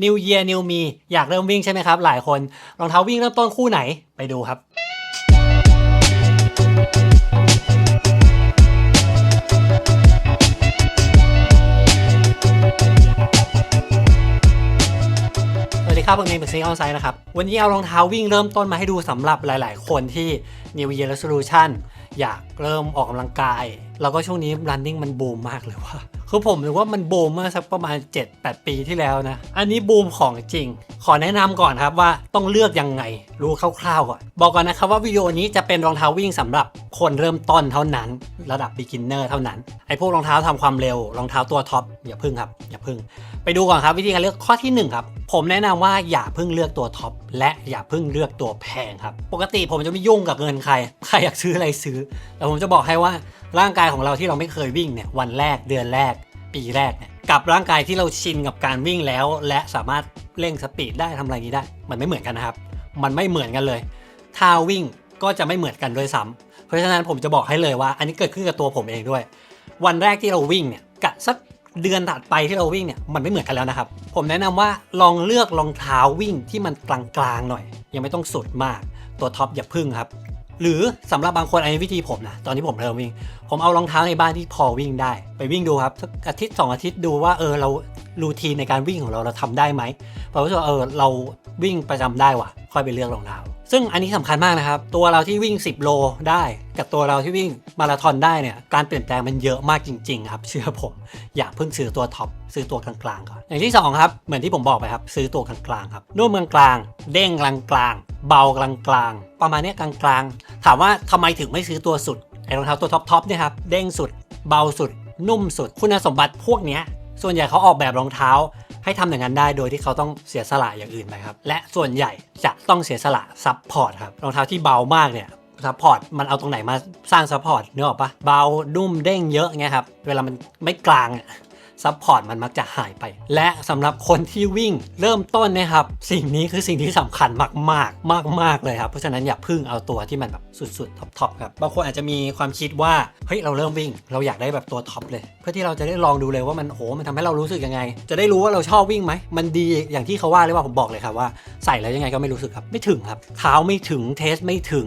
New Year New Me อยากเริ่มวิ่งใช่ไหมครับ หลายคนรองเท้าวิ่งเริ่มต้นคู่ไหนไปดูครับ สวัสดีครับผมเองเป็นซีออนไซด์นะครับ วันนี้เอารองเท้าวิ่งเริ่มต้นมาให้ดูสำหรับหลาย ๆ คนที่ New Year Resolution อยากเริ่มออกกำลังกาย แล้วก็ช่วงนี้ running มันบูมมากเลยว่า คือผมรู้ว่ามันบูมเมื่อสักประมาณ 7-8 ปีที่แล้วนะ อันนี้บูมของจริง ขอแนะนำก่อนครับว่าต้องเลือกยังไง รู้คร่าวๆก่อน บอกก่อนนะครับว่าวิดีโอนี้จะเป็นรองเท้าวิ่งสำหรับคนเริ่มต้นเท่านั้น ระดับ beginner เท่านั้น ไอ้พวกรองเท้าทำความเร็ว รองเท้าตัวท็อปอย่าพึ่งครับ อย่าพึ่ง ไปดูก่อนครับวิธีการเลือกข้อที่หนึ่งครับผมแนะนำว่าอย่าเพิ่งเลือกตัวท็อปและอย่าเพิ่งเลือกตัวแพงครับ ปกติผมจะไม่ยุ่งกับเงินใคร ใครอยากซื้ออะไรซื้อ แต่ผมจะบอกให้ว่าร่างกายของเราที่เราไม่เคยวิ่งเนี่ยวันแรกเดือนแรก ปีแรกเนี่ยกับร่างกายที่เราชินกับการวิ่งแล้ว และสามารถเร่งสปีดได้ทำอะไรนี้ได้ มันไม่เหมือนกันนะครับ มันไม่เหมือนกันเลยท่าวิ่งก็จะไม่เหมือนกันด้วยซ้ำเพราะฉะนั้นผมจะบอกให้เลยว่า อันนี้เกิดขึ้นกับตัวผมเองด้วย วันแรกที่เราวิ่งเนี่ยกับสัก เดือนถัดไปที่เราวิ่งเนี่ยมันไม่เหมือนกันแล้วนะครับ ผมแนะนำว่าลองเลือกรองเท้าวิ่งที่มันกลางๆหน่อย ยังไม่ต้องสุดมากตัวท็อปอย่าพึ่งครับ หรือสำหรับบางคนอันนี้วิธีผมนะตอนที่ผมเริ่มวิ่ง ผมเอารองเท้าในบ้านที่พอวิ่งได้ ไปวิ่งดูครับสักอาทิตย์ 2 อาทิตย์ดูว่าเออเรารูทีนในการวิ่งของเราเราทำได้ไหมพอรู้สึกว่าเออเราวิ่งประจำได้ว่ะ ค่อยไปเลือกรองเท้า ซึ่งอันนี้สำคัญมากนะครับ ตัวเราที่วิ่ง 10 โลได้ กับตัวเราที่วิ่งมาราธอนได้เนี่ยการเปลี่ยนแปลงมันเยอะมากจริงๆครับเชื่อผมอย่าเพิ่งซื้อตัวท็อปซื้อตัวกลางๆก่อนอย่างที่สองครับ เหมือนที่ผมบอกไปครับ ซื้อตัวกลางๆครับนุ่มกลางๆเด้งกลางๆเบากลางๆประมาณนี้กลางๆ ถามว่าทำไมถึงไม่ซื้อตัวสุดไอ้รองเท้าตัวท็อปๆเนี่ยครับเด้งสุด เบาสุด นุ่มสุด คุณสมบัติพวกนี้ส่วนใหญ่เขาออกแบบรองเท้า ให้ทำอย่างนั้นได้โดยที่เขาต้องเสียสละอย่างอื่นไปครับ และส่วนใหญ่จะต้องเสียสละซับพอร์ตครับรองเท้าที่เบามากเนี่ยซัพพอร์ตมันเอาตรงไหนมาสร้างซัพพอร์ตเนื้อออกปะเบานุ่มเด้งเยอะไงครับ เวลามันไม่กลาง ซัพพอร์ตมันมักจะหายไป และสำหรับคนที่วิ่งเริ่มต้นนะครับ สิ่งนี้คือสิ่งที่สำคัญมากๆมากๆเลยครับ เพราะฉะนั้นอย่าพึ่งเอาตัวที่มันแบบสุดๆท็อปๆครับ บางคนอาจจะมีความคิดว่าเฮ้ยเราเริ่มวิ่ง เราอยากได้แบบตัวท็อปเลย เพื่อที่เราจะได้ลองดูเลยว่ามันโหมันทำให้เรารู้สึกยังไง จะได้รู้ว่าเราชอบวิ่งไหมมันดีอย่างที่เขาว่าเลยว่าผมบอกเลยครับว่าใส่แล้วยังไงก็ไม่รู้สึกครับไม่ถึงครับเท้าไม่ถึงเทสไม่ถึง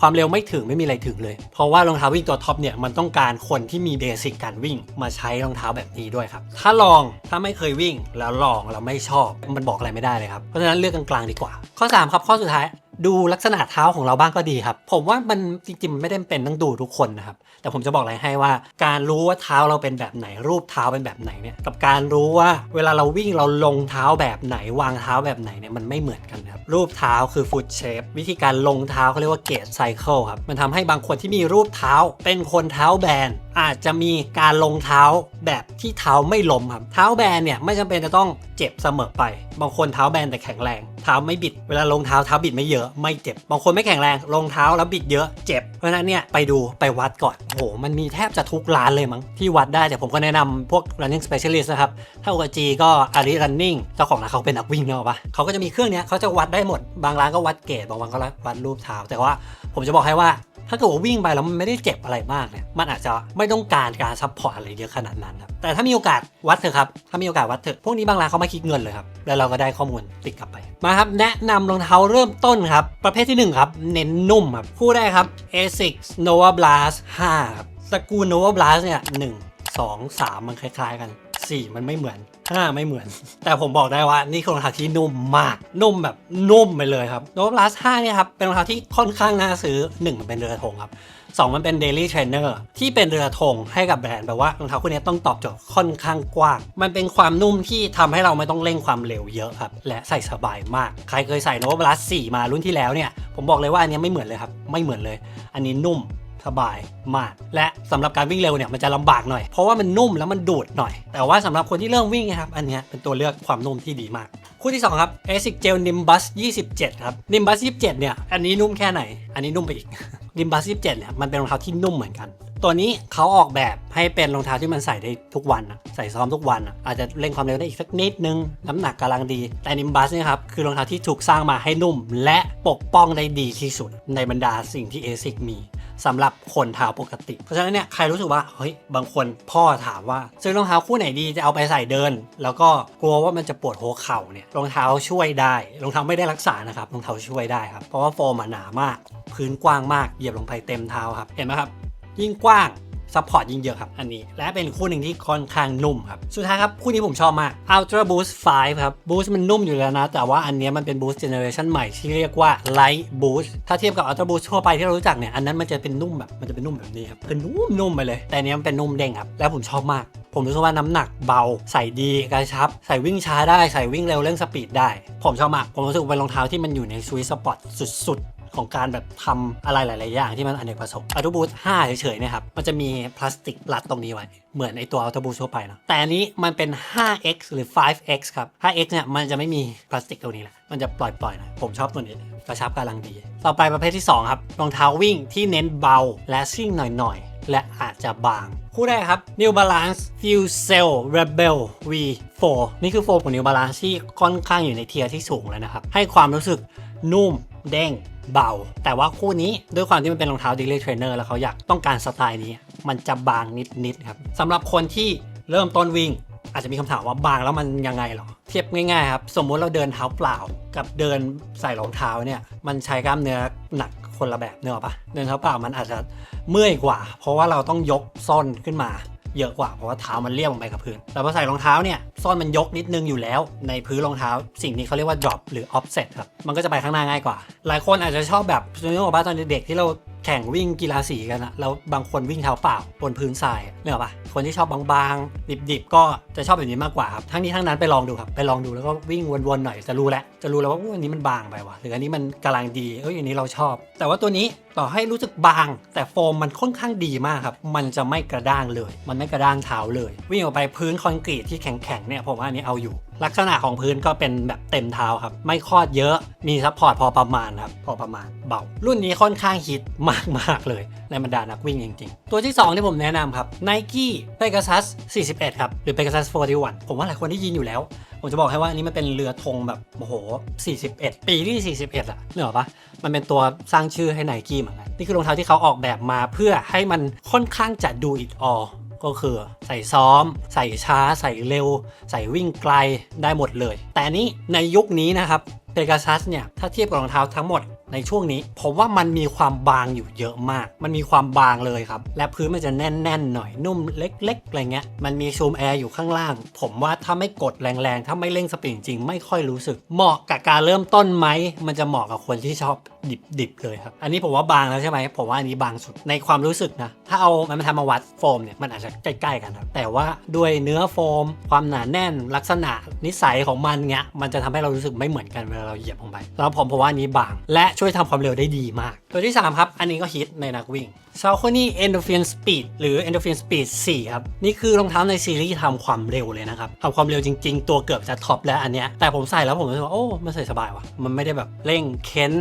ความเร็วไม่ถึงไม่มีอะไรถึงเลย เพราะว่ารองเท้าวิ่งตัวท็อปเนี่ยมันต้องการคนที่มีเบสิกการวิ่งมาใช้รองเท้าแบบนี้ด้วยครับถ้าลองถ้าไม่เคยวิ่งแล้วลองแล้วไม่ชอบ มันบอกอะไรไม่ได้เลยครับ เพราะฉะนั้นเลือกกลางๆดีกว่า ข้อ 3 ครับ ข้อสุดท้ายดูลักษณะเท้าของเราบ้างก็ดีครับ ผมว่ามันจริงๆมันไม่ได้เป็นต้องดูทุกคนนะครับ แต่ผมจะบอกอะไรให้ว่า การรู้ว่าเท้าเราเป็นแบบไหน รูปเท้าเป็นแบบไหนเนี่ยกับการรู้ว่าเวลาเราวิ่งเราลงเท้าแบบไหน วางเท้าแบบไหนเนี่ยมันไม่เหมือนกันครับรูปเท้าคือ foot shape วิธีการลงเท้าเขาเรียกว่า gait cycle ครับมันทำให้บางคนที่มีรูปเท้า เป็นคนเท้าแบนอาจจะมีการลงเท้าแบบที่เท้าไม่ล้มครับเท้าแบนเนี่ยไม่จำเป็นจะต้อง เจ็บเสมอไป บางคนเท้าแบนแต่แข็งแรง เท้าไม่บิด เวลาลงเท้าเท้าบิดไม่เยอะไม่เจ็บ บางคนไม่แข็งแรงลงเท้าแล้วบิดเยอะเจ็บ เพราะฉะนั้นเนี่ยไปดูไปวัดก่อนโอ้โหมันมีแทบจะทุกร้านเลยมั้งที่วัดได้แต่ผมก็แนะนำพวก running specialist นะครับถ้า OG ก็อาริ running เจ้าของร้านเขาเป็นนักวิ่งเนอะปะเขาก็จะมีเครื่องเนี้ยเขาจะวัดได้หมด บางร้านก็วัดเกรดบางร้านก็วัดรูปเท้าแต่ว่าผมจะบอกให้ว่า ถ้าเกิดว่าวิ่งไปแล้วมันไม่ได้เจ็บอะไรมากเนี่ย มันอาจจะไม่ต้องการการซัพพอร์ตอะไรเยอะขนาดนั้นครับ แต่ถ้ามีโอกาสวัดเถอะครับ ถ้ามีโอกาสวัดเถอะ พวกนี้บางร้านเขาไม่คิดเงินเลยครับ แล้วเราก็ได้ข้อมูลติดกลับไป มาครับ แนะนำรองเท้าเริ่มต้นครับ ประเภทที่หนึ่งครับ เน้นนุ่มครับพูดได้ครับ ASICS Nova Blast 5ครับ สกู Nova Blast เนี่ย1 2 3มันคล้าย ๆ กัน 4 มันไม่เหมือน 5ไม่เหมือน แต่ผมบอกได้ว่านี่คือรองเท้าที่นุ่มมาก นุ่มแบบนุ่มไปเลยครับ Nova Blast 5เนี่ยครับเป็นรองเท้าที่ค่อนข้างน่าซื้อ 1 มันเป็นเรือธงครับ2 มันเป็น Daily Trainer ที่เป็นเรือธงให้กับแบรนด์แบบว่ารองเท้าคู่นี้ต้องตอบโจทย์ค่อนข้างกว้าง มันเป็นความนุ่มที่ทำให้เราไม่ต้องเร่งความเร็วเยอะครับ และใส่สบายมาก ใครเคยใส่ Nova Blast 4มารุ่นที่แล้วเนี่ยผมบอกเลยว่าอันนี้ไม่เหมือนเลยครับไม่เหมือนเลย อันนี้นุ่ม สบายมาก และสำหรับการวิ่งเร็วเนี่ยมันจะลำบากหน่อย เพราะว่ามันนุ่มแล้วมันดูดหน่อย แต่ว่าสำหรับคนที่เริ่มวิ่งนะครับอันนี้เป็นตัวเลือกความนุ่มที่ดีมากคู่ที่ 2 ครับ ASIC Gel Nimbus 27 ครับ Nimbus 27 เนี่ย อันนี้นุ่มแค่ไหน อันนี้นุ่มไปอีก Nimbus 27 เนี่ย มันเป็นรองเท้าที่นุ่มเหมือนกัน ตัวนี้เขาออกแบบให้เป็นรองเท้าที่มันใส่ได้ทุกวันนะใส่ซ้อมทุกวันนะอาจจะเร่งความเร็วได้อีกสักนิดนึง น้ำหนักกำลังดี แต่ Nimbus เนี่ยครับ คือรองเท้าที่ถูกสร้างมาให้นุ่ม และปกป้องได้ดีที่สุดในบรรดาสิ่งที่ ASIC มี สำหรับคนเท้าปกติ เพราะฉะนั้นเนี่ยใครรู้สึกว่าเฮ้ยบางคนพ่อถามว่าซื้อรองเท้าคู่ไหนดีจะเอาไปใส่เดิน แล้วก็กลัวว่ามันจะปวดหัวเข่าเนี่ยรองเท้าช่วยได้รองเท้าไม่ได้รักษานะครับรองเท้าช่วยได้ครับเพราะว่าโฟมหนามาก พื้นกว้างมากเหยียบลงไปเต็มเท้าครับเห็นไหมครับยิ่งกว้าง ซัพพอร์ตยิ่งเยอะครับอันนี้ และเป็นคู่หนึ่งที่ค่อนข้างนุ่มครับ สุดท้ายครับ คู่นี้ผมชอบมาก Ultra Boost 5 ครับ Boost มันนุ่มอยู่แล้วนะ แต่ว่าอันนี้มันเป็น Boost Generation ใหม่ที่เรียกว่า Light Boost ถ้าเทียบกับ Ultra Boost ทั่วไปที่เรารู้จักเนี่ย อันนั้นมันจะเป็นนุ่มแบบมันจะเป็นนุ่มแบบนี้ครับคือนุ่มนุ่มไปเลย แต่อันนี้มันเป็นนุ่มเด้งครับ แล้วผมชอบมาก ผมรู้สึกว่าน้ำหนักเบา ใส่ดีกระชับ ใส่วิ่งช้าได้ ใส่วิ่งเร็วเร่งสปีดได้ ผมชอบมาก ผมรู้สึกเป็นรองเท้าที่มันอยู่ในสวีทสปอตสุดๆ ของการแบบทำอะไรหลาย ๆ อย่างที่มันอเนกประสงค์อัลตูบูท5เฉยๆเนะครับ มันจะมีพลาสติกรัดตรงนี้ไว้ เหมือนไอตัวอัลตบูททั่วไปเนอะแต่อันนี้มันเป็น 5x หรือ 5x ครับ 5x เนี่ยมันจะไม่มีพลาสติกตรงนี้แหละมันจะปล่อย ๆ นะ ผมชอบตัวนี้กระชับกำลังดี ต่อไปประเภทที่ 2 ครับรองเท้าวิ่งที่เน้นเบาและซิ่งหน่อย ๆและอาจจะบาง คู่แรกครับ New Balance Fuel Rebel V4 นี่คือโฟมของ New Balance ที่ค่อนข้างอยู่ในเทียร์ที่สูงแล้วนะครับ ให้ความรู้สึกนุ่ม เด้งเบา แต่ว่าคู่นี้ด้วยความที่มันเป็นรองเท้า daily trainer แล้วเขาอยากต้องการสไตล์นี้ มันจะบางนิดๆครับสำหรับคนที่เริ่มต้นวิ่ง อาจจะมีคำถามว่าบางแล้วมันยังไงหรอ เทียบง่ายๆครับ สมมุติเราเดินเท้าเปล่า กับเดินใส่รองเท้าเนี่ย มันใช้กล้ามเนื้อหนักคนละแบบเนื้อปะเดินเท้าเปล่ามันอาจจะเมื่อยกว่า เพราะว่าเราต้องยกส้นขึ้นมา เยอะกว่าเพราะว่าเท้ามันเลี่ยงลงไปกับพื้นแต่พอใส่รองเท้าเนี่ยส้นมันยกนิดนึงอยู่แล้วในพื้นรองเท้า สิ่งนี้เขาเรียกว่า drop หรือ offset ครับมันก็จะไปข้างหน้าง่ายกว่า หลายคนอาจจะชอบแบบนึกออกปะตอนเด็กๆที่เรา แข่งวิ่งกีฬาสีกันอะแล้วบางคนวิ่งเท้าเปล่าบนพื้นทรายเนี่ยหรอปะคนที่ชอบบางๆ ดิบๆ ก็จะชอบแบบนี้มากกว่าครับทั้งนี้ทั้งนั้นไปลองดูครับไปลองดูแล้วก็วิ่งวนๆหน่อยจะรู้แล้วจะรู้แล้วว่าอันนี้มันบางไปว่ะหรืออันนี้มันกำลังดีเอ้ยอันนี้เราชอบ แต่ว่าตัวนี้ต่อให้รู้สึกบาง แต่โฟมมันค่อนข้างดีมากครับมันจะไม่กระด้างเลย มันไม่กระด้างเท้าเลย วิ่งออกไปพื้นคอนกรีตที่แข็งๆเนี่ยผมว่าอันนี้เอาอยู่ ลักษณะของพื้นก็เป็นแบบเต็มเท้าครับ ไม่คอดเยอะ มีซัพพอร์ตพอประมาณครับ พอประมาณเบา รุ่นนี้ค่อนข้างฮิตมาก ๆ เลย ในบรรดานักวิ่งจริง ๆ ตัวที่ 2 ที่ผมแนะนำครับ Nike Pegasus 41 ครับ หรือ Pegasus 41 ผมว่าหลายคนได้ยินอยู่แล้ว ผมจะบอกให้ว่าอันนี้มันเป็นเรือธงแบบโอ้โห 41 ปีที่ 41อะนึกออกปะมันเป็นตัวสร้างชื่อให้ Nike เหมือนกันนี่คือรองเท้าที่เขาออกแบบมาเพื่อให้มันค่อนข้างจะดูอิดออ ก็คือใส่ซ้อม ใส่ช้า ใส่เร็ว ใส่วิ่งไกลได้หมดเลย แต่นี้ในยุคนี้นะครับเพกาซัสเนี่ย ถ้าเทียบกับรองเท้าทั้งหมด ในช่วงนี้ ผมว่ามันมีความบางอยู่เยอะมาก มันมีความบางเลยครับ และพื้นมันจะแน่นๆหน่อยนุ่มเล็กๆอะไรเงี้ย มันมีซูมแอร์อยู่ข้างล่าง ผมว่าถ้าไม่กดแรงๆ ถ้าไม่เร่งสปีดจริงๆไม่ค่อยรู้สึก เหมาะกับการเริ่มต้นไหม มันจะเหมาะกับคนที่ชอบดิบๆเลยครับ อันนี้ผมว่าบางแล้วใช่ไหม ผมว่าอันนี้บางสุด ในความรู้สึกนะ ถ้าเอามันมาทำมาวัดโฟมเนี่ย มันอาจจะใกล้ๆกันครับ แต่ว่าด้วยเนื้อโฟม ความหนาแน่น ลักษณะนิสัยของมันเงี้ย มันจะทำให้เรารู้สึกไม่เหมือนกันเวลาเราเหยียบลงไป แล้วผมผมว่าอันนี้บาง และช่วยทำความเร็วได้ดีมาก ตัวที่ 3 ครับ อันนี้ก็ฮิตในนักวิ่ง s a l c o n y Endorphin Speed หรือ Endorphin Speed 4 ครับ นี่คือรองเท้าในซีรีส์ทำความเร็วเลยนะครับทำความเร็วจริง ๆ ตัวเกือบจะท็อปแล้วอันเนี้ยแต่ผมใส่แล้วผมรู้สึกว่าโอ้มันใส่สบายว่ะมันไม่ได้แบบเร่งเค้น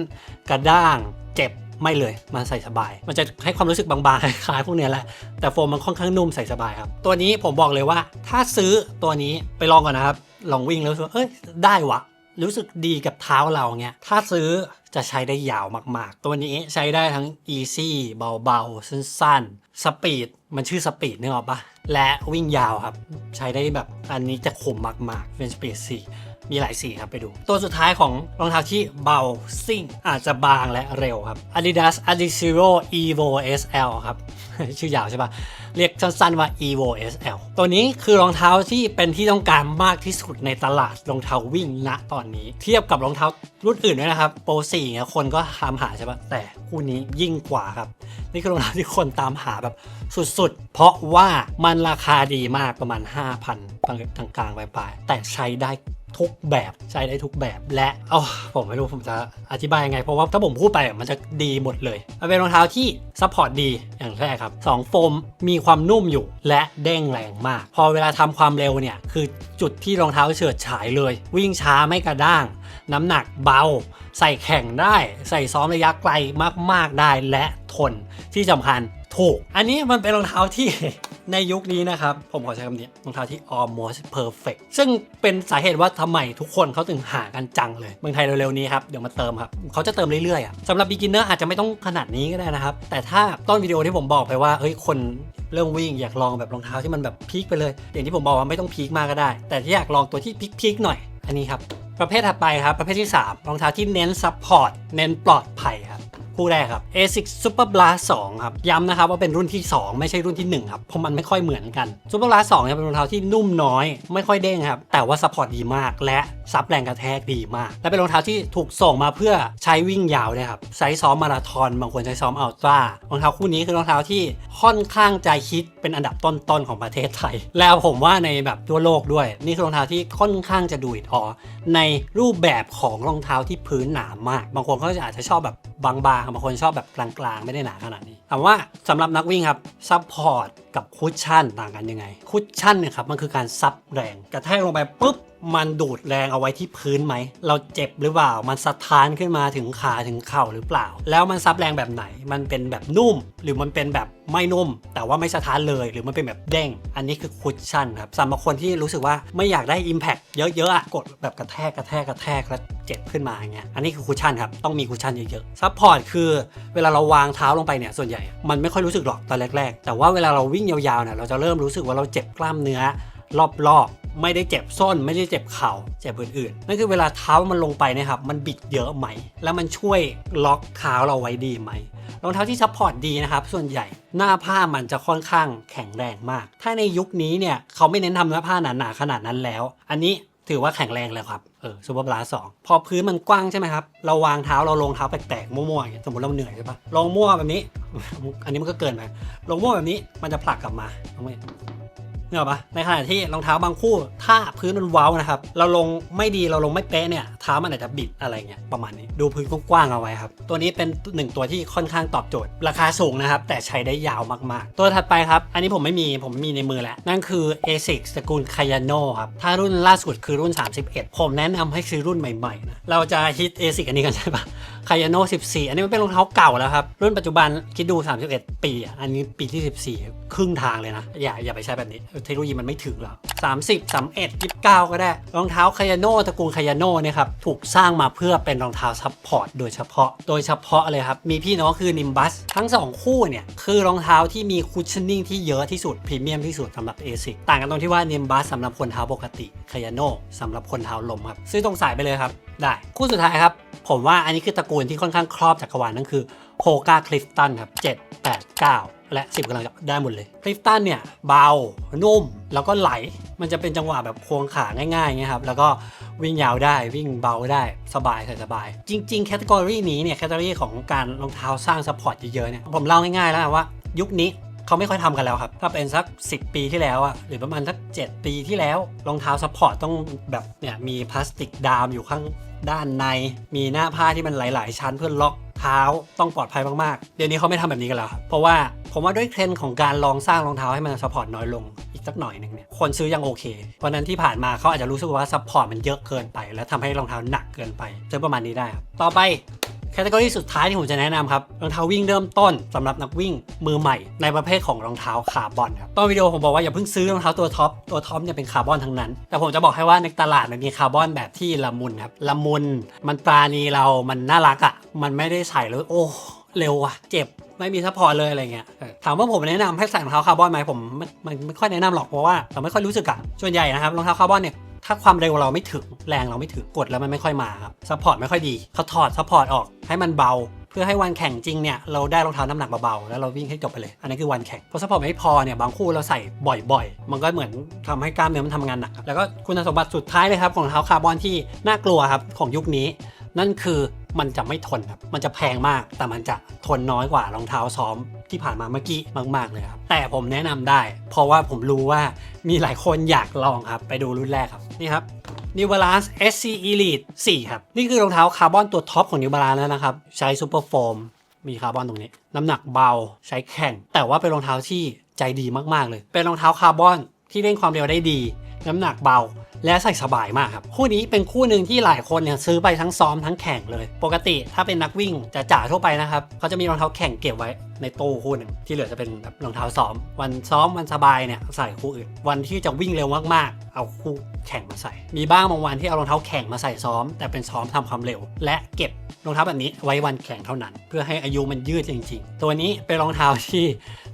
กระด้างเจ็บไม่เลย มันใส่สบาย มันจะให้ความรู้สึกบางๆคล้ายพวกเนี้ยแหละ แต่โฟมมันค่อนข้างนุ่มใส่สบายครับ ตัวนี้ผมบอกเลยว่า ถ้าซื้อตัวนี้ไปลองก่อนนะครับ ลองวิ่งแล้วรู้สึกว่าเอ้ย ได้วะ รู้สึกดีกับเท้าเราเงี้ย ถ้าซื้อ จะใช้ได้ยาวมาก ๆ ตัวนี้ใช้ได้ทั้ง easy เบา ๆ สั้นๆสปีดมันชื่อสปีดนึกออกปะและวิ่งยาวครับ ใช้ได้แบบอันนี้จะคมมาก ๆ เป็นสปีด4 มีหลายสีครับไปดู ตัวสุดท้ายของรองเท้าที่เบาซิ่ง อาจจะบางและเร็วครับ Adidas Adizero Evo SL ครับ ชื่อยาวใช่ปะเรียกสั้นๆว่า Evo SL ตัวนี้คือรองเท้าที่เป็นที่ต้องการมากที่สุดในตลาดรองเท้าวิ่งณตอนนี้ เทียบกับรองเท้ารุ่นอื่นด้วยนะครับโปร4เนี่ยคนก็ตามหาใช่ปะแต่คู่นี้ยิ่งกว่าครับ นี่คือรองเท้าที่คนตามหาแบบสุดๆ เพราะว่ามันราคาดีมากประมาณ 5,000ทางกลางๆปลายๆแต่ใช้ได้ ทุกแบบใช้ได้ทุกแบบและอ๋อผมไม่รู้ผมจะอธิบายยังไง เพราะว่าถ้าผมพูดไปมันจะดีหมดเลยมันเป็นรองเท้าที่ซัพพอร์ตดีอย่างแรกครับสองโฟมมีความนุ่มอยู่และเด้งแรงมาก พอเวลาทำความเร็วเนี่ยคือจุดที่รองเท้าเฉิดฉายเลย วิ่งช้าไม่กระด้าง น้ำหนักเบา ใส่แข่งได้ ใส่ซ้อมระยะไกลมากๆได้และทนที่สำคัญ ถูก อันนี้มันเป็นรองเท้าที่ในยุคนี้นะครับ ผมขอใช้คำนี้รองเท้าที่ almost perfect ซึ่งเป็นสาเหตุว่าทำไมทุกคนเขาถึงหากันจังเลยเมืองไทยเร็วๆนี้ครับ เดี๋ยวมาเติมครับ เขาจะเติมเรื่อยๆอะสำหรับ beginner อาจจะไม่ต้องขนาดนี้ก็ได้นะครับ แต่ถ้าต้นวิดีโอที่ผมบอกไปว่าเฮ้ยคนเรื่องวิ่งอยากลองแบบรองเท้าที่มันแบบพีคไปเลยอย่างที่ผมบอกว่าไม่ต้องพีคมากก็ได้ แต่ที่อยากลองตัวที่พีคๆหน่อยอันนี้ครับประเภทถัดไปครับประเภทที่ 3 รองเท้าที่เน้นซัพพอร์ตเน้นปลอดภัยครับ คู่แรกครับ ASICS Super Blast 2ครับ ย้ำนะครับว่าเป็นรุ่นที่ 2 ไม่ใช่รุ่นที่ 1 ครับ เพราะมันไม่ค่อยเหมือนกัน Super Blast 2เนี่ยเป็นรองเท้าที่นุ่มน้อย ไม่ค่อยเด้งครับ แต่ว่าซัพพอร์ตดีมาก และซับแรงกระแทกดีมาก และเป็นรองเท้าที่ถูกส่งมาเพื่อใช้วิ่งยาวด้วยครับใช้ซ้อมมาราธอนบางคนใช้ซ้อมอัลตร้ารองเท้าคู่นี้คือรองเท้าที่ค่อนข้างใจคิดเป็นอันดับต้นๆของประเทศไทย แล้วผมว่าในแบบทั่วโลกด้วย นี่คือรองเท้าที่ค่อนข้างจะดูอิดออในรูปแบบของรองเท้าที่พื้นหนามาก บางคนเขาอาจจะชอบแบบบางๆบางคนชอบแบบกลางๆ ไม่ได้หนาขนาดนี้ถามว่าสำหรับนักวิ่งครับซับพอร์ตกับคุชชั่นต่างกันยังไง คุชชั่นเนี่ยครับมันคือการซับแรงกระแทกลงไปปุ๊บ มันดูดแรงเอาไว้ที่พื้นไหม เราเจ็บหรือเปล่า มันสะท้านขึ้นมาถึงขาถึงเข่าหรือเปล่า แล้วมันซับแรงแบบไหน มันเป็นแบบนุ่ม หรือมันเป็นแบบไม่นุ่ม แต่ว่าไม่สะท้านเลย หรือมันเป็นแบบเด้ง อันนี้คือคุชชั่นครับสำหรับคนที่รู้สึกว่าไม่อยากได้ Impact เยอะๆอะกดแบบกระแทกกระแทกกระแทกแล้วเจ็บขึ้นมาอย่างเงี้ย อันนี้คือคุชชั่นครับ ต้องมีคุชชั่นเยอะๆ ซัพพอร์ตคือเวลาเราวางเท้าลงไปเนี่ย ส่วนใหญ่ มันไม่ค่อยรู้สึกหรอกตอนแรกๆ แต่ว่าเวลาเราวิ่งยาวๆเนี่ย เราจะเริ่มรู้สึกว่าเราเจ็บกล้ามเนื้อรอบๆ ไม่ได้เจ็บส้น ไม่ได้เจ็บเข่าเจ็บอื่นๆนั่นคือเวลาเท้ามันลงไปนะครับมันบิดเยอะไหม แล้วมันช่วยล็อกเท้าเราไว้ดีไหมรองเท้าที่ซัพพอร์ตดีนะครับส่วนใหญ่หน้าผ้ามันจะค่อนข้างแข็งแรงมาก ถ้าในยุคนี้เนี่ยเขาไม่เน้นทำหน้าผ้าหนาๆขนาดนั้นแล้ว อันนี้ถือว่าแข็งแรงแล้วครับ เออซูเปอร์บลาสองพอพื้นมันกว้างใช่ไหมครับ เราวางเท้าเราลงเท้าแปลกๆ มั่วๆอย่างเงี้ยสมมติเราเหนื่อยใช่ปะลงมั่วแบบนี้ อันนี้มันก็เกินไปลงมั่วแบบนี้มันจะผลักกลับมาลงไป เนี่ยปะในขณะที่รองเท้าบางคู่ ถ้าพื้นมันเว้านะครับ เราลงไม่ดีเราลงไม่เป๊ะเนี่ยเท้ามันอาจจะบิดอะไรเงี้ยประมาณนี้ ดูพื้นกว้างๆเอาไว้ครับ ตัวนี้เป็นหนึ่งตัวที่ค่อนข้างตอบโจทย์ ราคาสูงนะครับ แต่ใช้ได้ยาวมากๆ ตัวถัดไปครับ อันนี้ผมไม่มีผมมีในมือแล้ว นั่นคือ ASICS ตระกูล Kayano ครับ ถ้ารุ่นล่าสุดคือรุ่น 31 ผมแนะนำให้ซื้อรุ่นใหม่ๆนะเราจะฮิต ASICS อันนี้กันใช่ปะ คายาโน่14 อันนี้มันเป็นรองเท้าเก่าแล้วครับ รุ่นปัจจุบันคิดดู 31 ปีอะอันนี้ปีที่ 14 ครึ่งทางเลยนะ อย่าอย่าไปใช้แบบนี้ เทคโนโลยีมันไม่ถึงหรอก30 31 29 ก็ได้ รองเท้าคายาโน่ตระกูลคายาโน่เนี่ยครับ ถูกสร้างมาเพื่อเป็นรองเท้าซัพพอร์ตโดยเฉพาะ โดยเฉพาะเลยครับ มีพี่น้องคือ Nimbus ทั้ง 2 คู่เนี่ย คือรองเท้าที่มีคุชชั่นนิ่งที่เยอะที่สุดพรีเมียมที่สุดสำหรับ ASIC ต่างกันตรงที่ว่า Nimbus สำหรับคนเท้าปกติคายาโน่สำหรับคนเท้าลมครับซื้อตรงสายไปเลยครับ ได้ คู่สุดท้ายครับ ผมว่าอันนี้คือตระกูลที่ค่อนข้างครอบจักรวาลนั่นคือโฮกาคลิฟตันครับ 7 8 9 และ 10กำลังจะได้หมดเลยคลิฟตันเนี่ย เบา นุ่ม แล้วก็ไหล มันจะเป็นจังหวะแบบควงขาง่ายๆเงี้ยครับ แล้วก็วิ่งยาวได้วิ่งเบาได้สบายใส่สบาย จริงๆแคตตากรีนี้เนี่ยแคตตากรีของการรองเท้าสร้างซัพพอร์ตเยอะๆเนี่ยผมเล่าง่ายๆแล้วว่ายุคนี้ เขาไม่ค่อยทำกันแล้วครับ ถ้าเป็นสัก 10 ปีที่แล้วอะหรือประมาณสัก 7 ปีที่แล้วรองเท้าซัพพอร์ตต้องแบบเนี่ยมีพลาสติกดามอยู่ข้างด้านใน มีหน้าผ้าที่มันหลาย ๆ ชั้นเพื่อล็อกเท้าต้องปลอดภัยมากๆ เดี๋ยวนี้เขาไม่ทำแบบนี้กันแล้วครับเพราะว่าผมว่าด้วยเทรนด์ของการลองสร้างรองเท้าให้มันซัพพอร์ตน้อยลงอีกสักหน่อยหนึ่งเนี่ยคนซื้อยังโอเค เพราะนั้นที่ผ่านมาเขาอาจจะรู้สึกว่าซัพพอร์ตมันเยอะเกินไป แล้วทำให้รองเท้าหนักเกินไปซื้อประมาณนี้ได้ครับต่อไป แคตตากรีสุดท้ายที่ผมจะแนะนำครับรองเท้าวิ่งเริ่มต้นสำหรับนักวิ่งมือใหม่ ในประเภทของรองเท้าคาร์บอนครับตอนวิดีโอผมบอกว่าอย่าเพิ่งซื้อรองเท้าตัวท็อปตัวท็อปเนี่ยเป็นคาร์บอนทั้งนั้น แต่ผมจะบอกให้ว่าในตลาดมันมีคาร์บอนแบบที่ละมุนครับละมุนมันปราณีเรามันน่ารักอะ่ะมันไม่ได้ใส่แล้วโอ้เร็วอะเจ็บ ไม่มีซัพพอร์ตเลยอะไรเงี้ยเออถามว่าผมแนะนำให้ใส่รองเท้าคาร์บอนไหมผมไม่ไม่ไม่ค่อยแนะนำหรอกเพราะว่าเราไม่ค่อยรู้สึกอะส่วนใหญ่นะครับรองเท้าคาร์บอนเนี่ยถ้าความเร็วเราไม่ถึงแรงเราไม่ถึงกดแล้วมันไม่ค่อยมาครับซัพพอร์ตไม่ค่อยดีเขาถอดซัพพอร์ตออกให้มันเบา เพื่อให้วันแข่งจริงเนี่ยเราได้รองเท้าน้ำหนักเบาๆแล้วเราวิ่งให้จบไปเลย อันนี้คือวันแข่งเพราะซัพพอร์ตไม่พอเนี่ยบางคู่เราใส่บ่อยๆ มันก็เหมือนทำให้กล้ามเนื้อมันทำงานหนักครับแล้วก็คุณสมบัติสุดท้ายเลยครับของรองเท้าคาร์บอนที่น่ากลัวครับของยุคนี้ นั่นคือมันจะไม่ทนครับ มันจะแพงมาก แต่มันจะทนน้อยกว่ารองเท้าซ้อมที่ผ่านมาเมื่อกี้มาก ๆ เลยครับ แต่ผมแนะนำได้ เพราะว่าผมรู้ว่ามีหลายคนอยากลองครับ ไปดูรุ่นแรกครับ นี่ครับ New Balance SC Elite 4 ครับ นี่คือรองเท้าคาร์บอนตัวท็อปของ New Balance แล้วนะครับ ใช้ซูเปอร์โฟมมีคาร์บอนตรงนี้ น้ำหนักเบาใช้แข็งแต่ว่าเป็นรองเท้าที่ใจดีมากๆเลย เป็นรองเท้าคาร์บอนที่เร่งความเร็วได้ดี น้ำหนักเบา และใส่สบายมากครับ คู่นี้เป็นคู่หนึ่งที่หลายคนเนี่ยซื้อไปทั้งซ้อมทั้งแข่งเลย ปกติถ้าเป็นนักวิ่งจะจ่าทั่วไปนะครับเขาจะมีรองเท้าแข่งเก็บไว้ในตู้คู่หนึ่งที่เหลือจะเป็นแบบรองเท้าซ้อม วันซ้อมวันสบายเนี่ยใส่คู่อื่น วันที่จะวิ่งเร็วมากๆ เอาคู่แข่งมาใส่ มีบ้างบางวันที่เอารองเท้าแข่งมาใส่ซ้อม แต่เป็นซ้อมทำความเร็ว และเก็บรองเท้าแบบนี้ไว้วันแข่งเท่านั้น เพื่อให้อายุมันยืดจริง ๆ ตัวนี้เป็นรองเท้าที่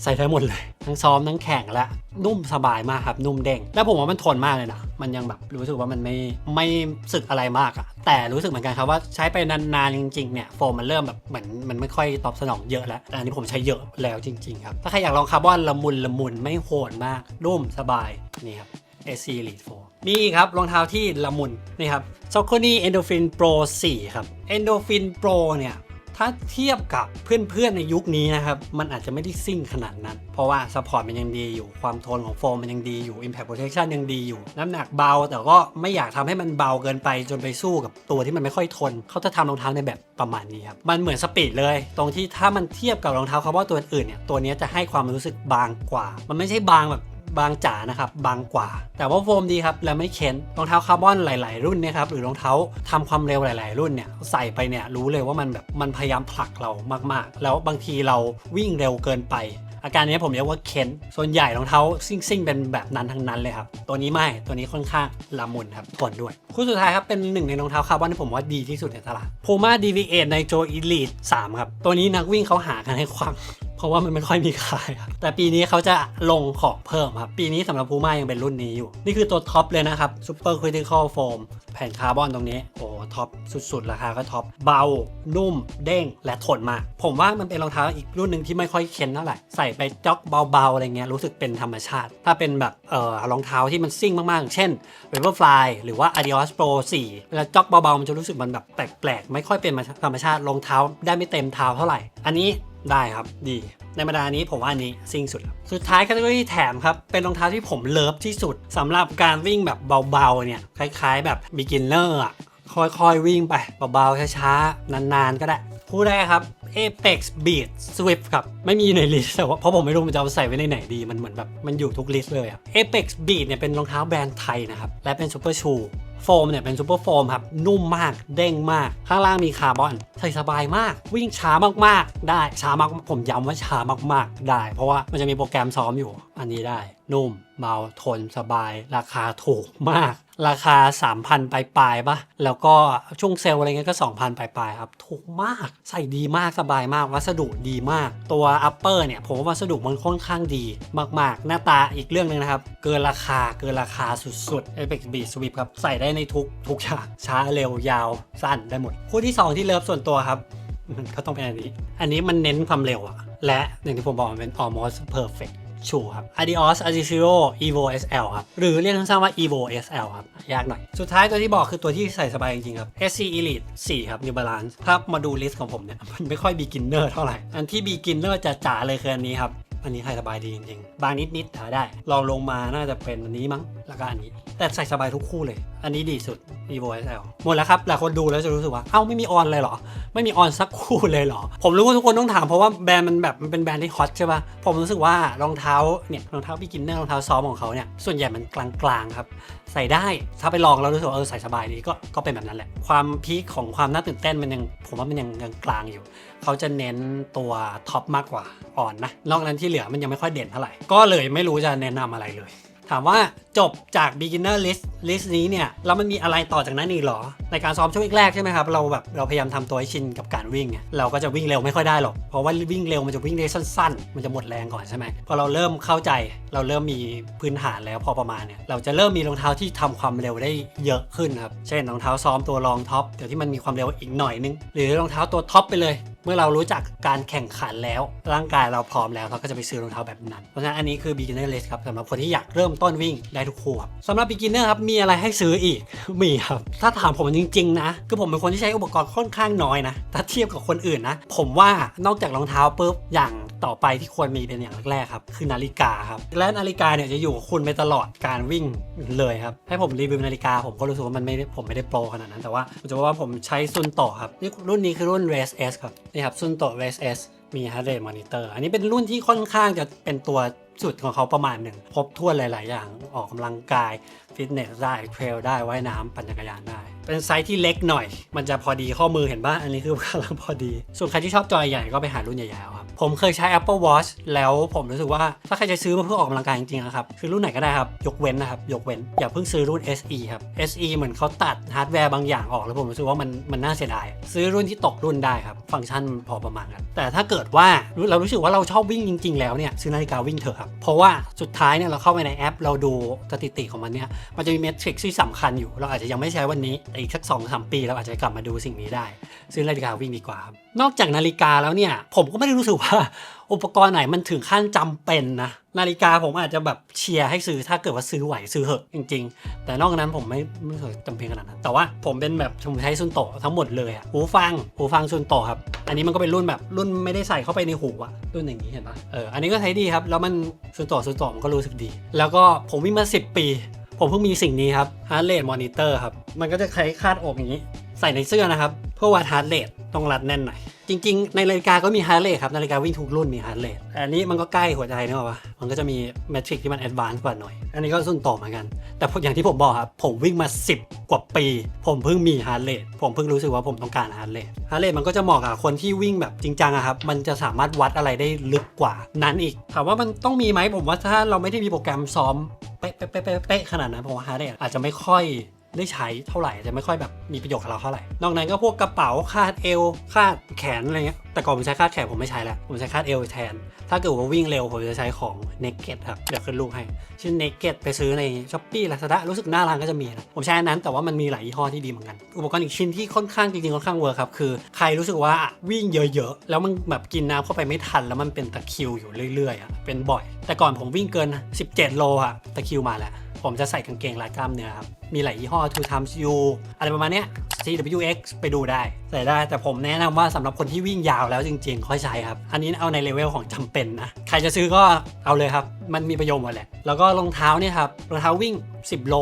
ใส่ได้หมดเลยทั้งซ้อมทั้งแข่งและนุ่มสบายมากครับ นุ่มเด้งแล้วผมว่ามันทนมากเลยนะ มันยังแบบรู้สึกว่ามันไม่ไม่สึกอะไรมากอะแต่รู้สึกเหมือนกันครับว่าใช้ไปนานๆจริงๆเนี่ยโฟมมันเริ่มแบบเหมือนมันไม่ค่อยตอบสนองเยอะแล้วแต่อันนี้ผมใช้เยอะแล้วจริงๆครับถ้าใครอยากลองคาร์บอนละมุนละมุนไม่โหดมากนุ่มสบายนี่ครับ AC Elite 4มีอีกครับรองเท้าที่ละมุนนี่ครับ s o c o n y Endorphin Pro 4 ครับ Endorphin Pro เนี่ย ถ้าเทียบกับเพื่อนๆในยุคนี้นะครับ มันอาจจะไม่ได้ซิ่งขนาดนั้น เพราะว่าสปอร์ตมันยังดีอยู่ ความทนของโฟมมันยังดีอยู่ Impact Protection ยังดีอยู่ น้ำหนักเบา แต่ก็ไม่อยากทำให้มันเบาเกินไปจนไปสู้กับตัวที่มันไม่ค่อยทน เขาจะทำรองเท้าในแบบประมาณนี้ครับ มันเหมือนสปีดเลย ตรงที่ถ้ามันเทียบกับรองเท้าคาร์บอนตัวอื่นเนี่ย ตัวนี้จะให้ความรู้สึกบางกว่า มันไม่ใช่บางแบบ บางจ๋านะครับบางกว่า แต่ว่าโฟมดีครับและไม่เค้นรองเท้าคาร์บอนหลาย ๆ รุ่นเนะครับหรือรองเท้าทำความเร็วหลาย ๆ รุ่นเนี่ยใส่ไปเนี่ยรู้เลยว่ามันแบบมันพยายามผลักเรามาก ๆ แล้วบางทีเราวิ่งเร็วเกินไปอาการนี้ผมเรียกว่าเค้นส่วนใหญ่รองเท้าซิ่งซิ่งๆเป็นแบบนั้นทั้งนั้นเลยครับ ตัวนี้ไม่ ตัวนี้ค่อนข้างละมุนครับทนด้วย คู่สุดท้ายครับ เป็นหนึ่งในรองเท้าคาร์บอนที่ผมว่าดีที่สุดในตลาด Puma DV8 Nitro Elite 3 ครับ ตัวนี้นักวิ่งเขาหากันให้ควัก เพราะว่ามันไม่ค่อยมีขายครับแต่ปีนี้เขาจะลงของเพิ่มครับ ปีนี้สำหรับ Puma ยังเป็นรุ่นนี้อยู่ นี่คือตัวท็อปเลยนะครับ Super Critical Foam แผ่นคาร์บอนตรงนี้ โอ้ท็อปสุดๆ ราคาก็ท็อปเบา นุ่ม เด้งและทนมากผมว่ามันเป็นรองเท้าอีกรุ่นหนึ่งที่ไม่ค่อยเค้นเท่าไหร่ใส่ไปจ็อกเบาๆอะไรเงี้ยรู้สึกเป็นธรรมชาติ ถ้าเป็นแบบเอ่อรองเท้าที่มันซิ่งมากๆ เช่น Vaporfly หรือว่า Adios Pro 4เวลาจ็อกเบาๆมันจะรู้สึกมันแบบแปลกๆไม่ค่อยเป็นธรรมชาติรองเท้าได้ไม่เต็มเท้าเท่าไหร่ อันนี้ ได้ครับดี ในบรรดานี้ผมว่าอันนี้ซิ่งสุดแล้วสุดท้ายคัตเกอรี่แถมครับ เป็นรองเท้าที่ผมเลิฟที่สุดสำหรับการวิ่งแบบเบาๆเนี่ยคล้ายๆ แบบ beginner อะค่อยๆ วิ่งไปเบาๆช้าๆ นานๆ ก็ได้คู่แรกครับ Apex Beat Swift ครับ ไม่มีอยู่ในลิสต์แต่ว่าเพราะผมไม่รู้มันจะเอาใส่ไว้ในไหนดี มันเหมือนแบบมันอยู่ทุกลิสต์เลยอะ Apex Beat เนี่ยเป็นรองเท้าแบรนด์ไทยนะครับ และเป็นซูเปอร์ชูโฟมเนี่ยเป็นซูเปอร์โฟมครับ นุ่มมากเด้งมาก ข้างล่างมีคาร์บอน ใส่สบายมาก วิ่งช้ามากๆ ได้ช้ามากผมย้ำว่าช้ามากๆ ได้ เพราะว่ามันจะมีโปรแกรมซ้อมอยู่ อันนี้ได้ นุ่มเบาทนสบาย ราคาถูกมาก ราคา 3,000 ปลายๆปะแล้วก็ช่วงเซลอะไรเงี้ยก็ 2,000 ปลายๆครับ ถูกมาก ใส่ดีมากสบายมาก วัสดุดีมาก ตัวอัปเปอร์เนี่ย ผมว่าวัสดุมันค่อนข้างดีมากๆ หน้าตาอีกเรื่องหนึงนะครับ เกินราคาเกินราคาสุดๆ Apex Beat Swift ครับ ใส่ได้ในทุกทุกอย่างช้าเร็วยาวสั้นได้หมดคู่ที่ 2 ที่เลิฟส่วนตัวครับ มันก็ต้องเป็นอันนี้ อันนี้มันเน้นความเร็วอะและอย่างที่ผมบอกมันเป็น almost perfect ชูครับ Adios Adizero Evo SL ครับ หรือเรียกสั้นๆว่า Evo SL ครับ ยากหน่อย สุดท้ายตัวที่บอกคือตัวที่ใส่สบายจริงๆครับ SC Elite 4 ครับ New Balance ถ้ามาดูลิสต์ของผมเนี่ย มันไม่ค่อย beginner เท่าไหร่ อันที่ beginner จะจ๋าเลยคืออันนี้ครับ อันนี้ใส่สบายดีจริงๆ บางนิดๆหาได้ ลองลงมาน่าจะเป็นอันนี้มั้ง แล้วก็อันนี้ แต่ใส่สบายทุกคู่เลย อันนี้ดีสุด Evo SL หมดแล้วครับ หลายคนดูแล้วจะรู้สึกว่า เอ้าไม่มีออนเลยเหรอ ไม่มีออนสักคู่เลยเหรอ ผมรู้ว่าทุกคนต้องถามเพราะว่าแบรนด์มันแบบมันเป็นแบรนด์ที่ฮอตใช่ปะผมรู้สึกว่ารองเท้าเนี่ยรองเท้าบิกินเนอร์รองเท้าซ้อมของเขาเนี่ย ส่วนใหญ่มันกลางๆครับ ใส่ได้ ถ้าไปลองแล้วรู้สึกเออใส่สบายดีก็ก็เป็นแบบนั้นแหละ ความพีคของความน่าตื่นเต้นมันยังผมว่ามันยังยังกลางอยู่ เขาจะเน้นตัวท็อปมากกว่าอ่อนนะ นอกนั้นที่เหลือมันยังไม่ค่อยเด่นเท่าไหร่ ก็เลยไม่รู้จะแนะนำอะไรเลย ถามว่าจบจาก beginner list list นี้เนี่ยแล้วมันมีอะไรต่อจากนั้นอีกหรอ ในการซ้อมช่วงแรกใช่ไหมครับ เราแบบเราพยายามทำตัวให้ชินกับการวิ่ง เราก็จะวิ่งเร็วไม่ค่อยได้หรอก เพราะว่าวิ่งเร็วมันจะวิ่งได้สั้น ๆ มันจะหมดแรงก่อนใช่ไหมพอเราเริ่มเข้าใจเราเริ่มมีพื้นฐานแล้วพอประมาณเนี่ยเราจะเริ่มมีรองเท้าที่ทำความเร็วได้เยอะขึ้นครับเช่นรองเท้าซ้อมตัวรองท็อปเดี๋ยวที่มันมีความเร็วอีกหน่อยนึงหรือรองเท้าตัวท็อปไปเลยเมื่อเรารู้จักการแข่งขันแล้ว ร่างกายเราพร้อมแล้วเราก็จะไปซื้อรองเท้าแบบนั้นเพราะฉะนั้นอันนี้คือ beginner list ครับสำหรับคนที่อยากเริ่มต้นวิ่งได้ทุกคู่ครับสำหรับ beginner ครับมีอะไรให้ซื้ออีกมีครับถ้าถามผมจริงๆนะคือผมเป็นคนที่ใช้อุปกรณ์ค่อนข้างน้อยนะถ้าเทียบกับคนอื่นนะผมว่านอกจากรองเท้าปุ๊บอย่าง ต่อไปที่ควรมีเป็นอย่างแรกๆครับ คือนาฬิกาครับ และนาฬิกาเนี่ยจะอยู่กับคุณไปตลอดการวิ่งเลยครับ ให้ผมรีวิวนาฬิกาผมก็รู้สึกว่ามันไม่ผมไม่ได้โปรขนาดนั้น แต่ว่าผมจะบอกว่าผมใช้ซุนโตะครับนี่รุ่นนี้คือรุ่น Race S ครับนี่ครับซุนโตะ Race S มี heart rate monitor อันนี้เป็นรุ่นที่ค่อนข้างจะเป็นตัวสุดของเขาประมาณหนึ่งครบถ้วนหลาย ๆ อย่างออกกำลังกาย ฟิตเนสได้เทรลได้ว่ายน้ำปั่นจักรยานได้ เป็นไซส์ที่เล็กหน่อย มันจะพอดีข้อมือเห็นป่ะอันนี้คือกำลังพอดี ส่วนใครที่ชอบจอยใหญ่ก็ไปหารุ่นใหญ่ๆครับ ผมเคยใช้ Apple Watch แล้วผมรู้สึกว่าถ้าใครจะซื้อมาเพื่อออกกำลังกายจริงๆครับคือรุ่นไหนก็ได้ครับ ยกเว้นนะครับ ยกเว้น อย่าเพิ่งซื้อรุ่น SE ครับ SE เหมือนเขาตัดฮาร์ดแวร์บางอย่างออกแล้วผมรู้สึกว่ามันมันน่าเสียดาย ซื้อรุ่นที่ตกรุ่นได้ครับ ฟังก์ชันพอประมาณกันแต่ถ้าเกิดว่าเรารู้สึกว่าเราชอบวิ่งจริง ๆ แล้วเนี่ยซื้อนาฬิกาวิ่งเถอะครับเพราะว่าสุดท้ายเนี่ยเราเข้าไปในแอป เราดูสถิติของมันเนี่ยมันจะมีเมทริกซ์ที่สำคัญอยู่ เราอาจจะยังไม่ใช้วันนี้แต่อีกสักสองสามปี เราอาจจะกลับมาดูสิ่งนี้ได้ ซื้อนาฬิกาวิ่งดีกว่าครับนอกจากนาฬิกาแล้วเนี่ย ผมก็ไม่ได้รู้สึกว่า อุปกรณ์ไหนมันถึงขั้นจำเป็นนะนาฬิกาผมอาจจะแบบเชียร์ให้ซื้อถ้าเกิดว่าซื้อไหวซื้อเหอะจริง ๆ แต่นอกนั้นผมไม่ไม่เคยจำเป็นขนาดนั้น แต่ว่าผมเป็นแบบผมใช้ซุนโตทั้งหมดเลยอะหูฟังหูฟังซุนโตครับ อันนี้มันก็เป็นรุ่นแบบรุ่นไม่ได้ใส่เข้าไปในหูอะรุ่นอย่างนี้เห็นปะเอออันนี้ก็ใช้ดีครับแล้วมันซุนโตซุนโตมันก็รู้สึกดี แล้วก็ผมวิ่งมา 10 ปี ผมเพิ่งมีสิ่งนี้ครับ Heart Rate Monitor ครับ มันก็จะคล้ายคาดอกอย่างนี้ ใส่ในเสื้อนะครับเพื่อวัด Heart Rate ต้องรัดแน่นหน่อยจริง ๆ ในนาฬิกาก็มี Heart Rate ครับนาฬิกาวิ่งทุกรุ่นมี Heart Rate แต่อันนี้มันก็ใกล้หัวใจนึกออกปะมันก็จะมีเมทริกที่มันแอดวานซ์กว่าหน่อย อันนี้ก็สุ่นโตเหมือนกัน แต่พออย่างที่ผมบอกครับผมวิ่งมา 10 กว่าปี ผมเพิ่งมี Heart Rate ผมเพิ่งรู้สึกว่าผมต้องการ Heart Rate Heart Rate มันก็จะเหมาะกับคนที่วิ่งแบบจริงจังครับมันจะสามารถวัดอะไรได้ลึกกว่านั้นอีกถามว่ามันต้องมีไหมผมว่าถ้าเราไม่ได้มีโปรแกรมซ้อมเป๊ะเป๊ะเป๊ะเป๊ะเป๊ะขนาดนั้นผมว่าฮาร์ดเรทอาจจะไม่ค่อย ได้ใช้เท่าไหร่จะไม่ค่อยแบบมีประโยชน์กับเราเท่าไหร่ นอกนั้นก็พวกกระเป๋าคาดเอวคาดแขนอะไรเงี้ยแต่ก่อนผมใช้คาดแขนผมไม่ใช้แล้วผมใช้คาดเอวแทน ถ้าเกิดว่าวิ่งเร็วผมจะใช้ของ Naked ครับเดี๋ยวขึ้นรูปให้ ชื่อ Naked ไปซื้อใน s h อ p e e Lazada รู้สึกหน้าร้านก็จะมีนะผมใช้อันนั้นแต่ว่ามันมีหลายยี่ห้อที่ดีเหมือนกัน อุปกรณ์อีกชิ้นที่ค่อนข้างจริงๆค่อนข้างเวิร์คครับคือใครรู้สึกว่าวิ่งเยอะๆ แล้วมันแบบกินน้ำเข้าไปไม่ทัน แล้วมันเป็นตะคิวอยู่เรื่อยๆอะเป็นบ่อย แต่ก่อนผมวิ่งเกิน 17 โลอะตะคิวมาแล้ว ผมจะใส่กางเกงลายกล้ามเนื้อครับ มีหลายยี่ห้อ Two Times U อะไรประมาณเนี้ย CWX ไปดูได้ ใส่ได้แต่ผมแนะนำว่าสำหรับคนที่วิ่งยาวแล้วจริงๆ ค่อยใช้ครับ อันนี้เอาในเลเวลของจำเป็นนะ ใครจะซื้อก็เอาเลยครับ มันมีประโยชน์หมดแหละ แล้วก็รองเท้าเนี่ยครับรองเท้าวิ่ง 10 โล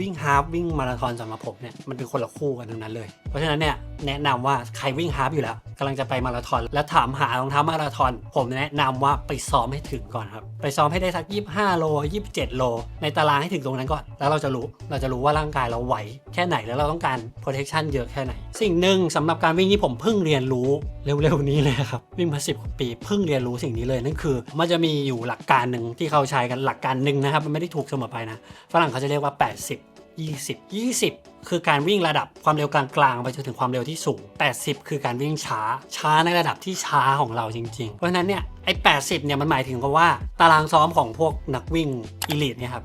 วิ่งฮาล์ฟวิ่งมาราธอนสำหรับผมเนี่ยมันเป็นคนละคู่กันทั้งนั้นเลย ราะฉะนั้นเนี่ยแนะนำว่าใครวิ่งฮาล์ฟอยู่แล้วกำลังจะไปมาราธอน แล้วถามหารองเท้ามาราธอน ผมแนะนำว่าไปซ้อมให้ถึงก่อนครับ ไปซ้อมให้ได้สัก 25 โล 27 โล ในตารางให้ถึงตรงนั้นก่อน แล้วเราจะรู้ เราจะรู้ว่าร่างกายเราไหวแค่ไหน แล้วเราต้องการ protection เยอะแค่ไหน สิ่งหนึ่งสำหรับการวิ่งที่ผมเพิ่งเรียนรู้เร็วๆนี้เลยครับ วิ่งมา10กว่าปีเพิ่งเรียนรู้สิ่งนี้เลยนั่นคือ มันจะมีอยู่หลักการหนึ่งที่เขาใช้กันหลักการหนึ่งนะครับ มันไม่ได้ถูกเสมอไปนะ ฝรั่งเขาจะเรียกว่า 80 20 20 คือการวิ่งระดับความเร็วกลางๆ ไปจนถึงความเร็วที่สูง 80 คือการวิ่งช้า ช้าในระดับที่ช้าของเราจริงๆ เพราะฉะนั้นเนี่ยไอ้ 80 เนี่ยมันหมายถึงกับว่าตารางซ้อมของพวกนักวิ่งอีลิทเนี่ยครับ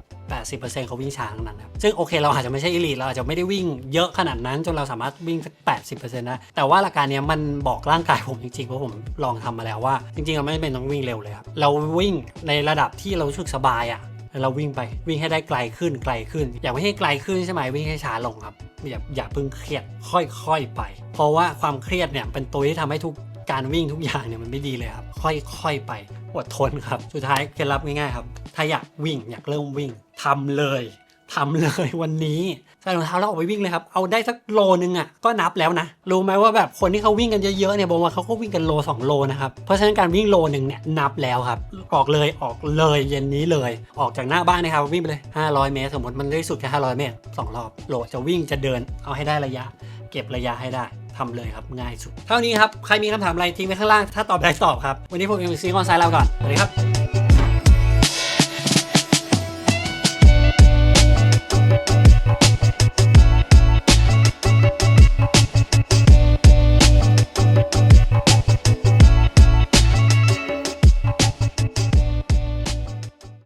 80%เขาวิ่งช้าทั้งนั้นครับซึ่งโอเคเราอาจจะไม่ใช่อีลิทเราอาจจะไม่ได้วิ่งเยอะขนาดนั้น จนเราสามารถวิ่งสัก80%ได้แต่ว่าหลักการเนี้ยมันบอกร่างกายผมจริงๆ เพราะผมลองทำมาแล้วว่า จริงๆ เราไม่เป็นต้องวิ่งเร็วเลยครับ เราวิ่งในระดับที่เรารู้สึกสบายอะ แล้วเราวิ่งไปวิ่งให้ได้ไกลขึ้นไกลขึ้น อยากไม่ให้ไกลขึ้นใช่ไหมวิ่งให้ช้าลงครับอย่าอย่าเพิ่งเครียดค่อยๆไป เพราะว่าความเครียดเนี่ยเป็นตัวที่ทำให้ทุกการวิ่งทุกอย่างเนี่ยมันไม่ดีเลยครับ ค่อยๆไปอดทนครับ สุดท้ายเคล็ดลับง่ายๆครับ ถ้าอยากวิ่งอยากเริ่มวิ่งทำเลย ทำเลยวันนี้ใส่รองเท้าแล้วออกไปวิ่งเลยครับ เอาได้สักโลนึงอะก็นับแล้วนะ รู้ไหมว่าแบบคนที่เขาวิ่งกันเยอะๆเนี่ยบอกว่าเขาก็วิ่งกันโล 2 โลนะครับ เพราะฉะนั้นการวิ่งโลหนึ่งเนี่ยนับแล้วครับ ออกเลยออกเลยเย็นนี้เลย ออกจากหน้าบ้านนะครับวิ่งไปเลย 500 เมตร สมมติมันได้สุดแค่500 เมตร2รอบโลจะวิ่งจะเดินเอาให้ได้ระยะ เก็บระยะให้ได้ทำเลยครับง่ายสุด เท่านี้ครับ ใครมีคำถามอะไรทิ้งไว้ข้างล่าง ถ้าตอบได้ตอบครับ วันนี้พวกเอ็มซีคอนไซด์เราก่อน สวัสดีครับ